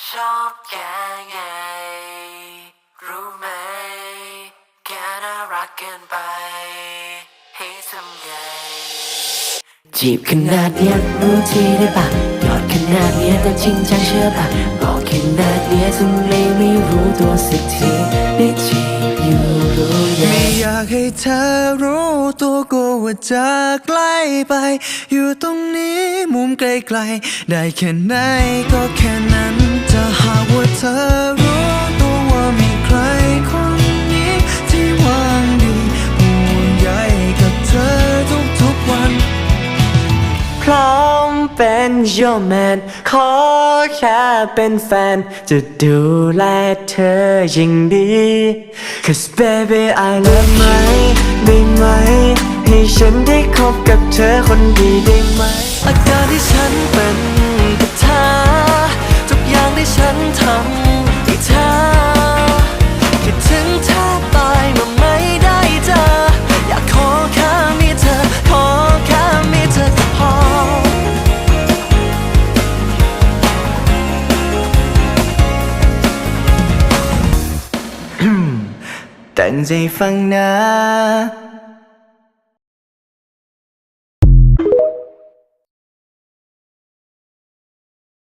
ชอบแกไง รู้ไหม แกน่ารักเกินไป ให้ทำไง จีบขนาดเนี้ยรู้ทีได้ปะหยอดขนาดเนี้ยแต่จริงจังเชื่อปะบอกขนาดเนี้ยทำไมไม่รู้ตัวสักทีได้จีบอยู่รู้ยัไม่งอยากให้เธอรู้ตัวกลัวว่าจะใกล้ไป อยู่ตรงนี้มุมไกลๆ ได้แค่ไหนก็แค่นั้น เป็น your man ขอแค่เป็นแฟน จะดูแลเธออย่างดี Cause baby I love ไหมได้ไหม ให้ฉันได้คบกับเธอคนดีได้ไหมอาการที่ฉันเป็น ตั้งใจฟังนะ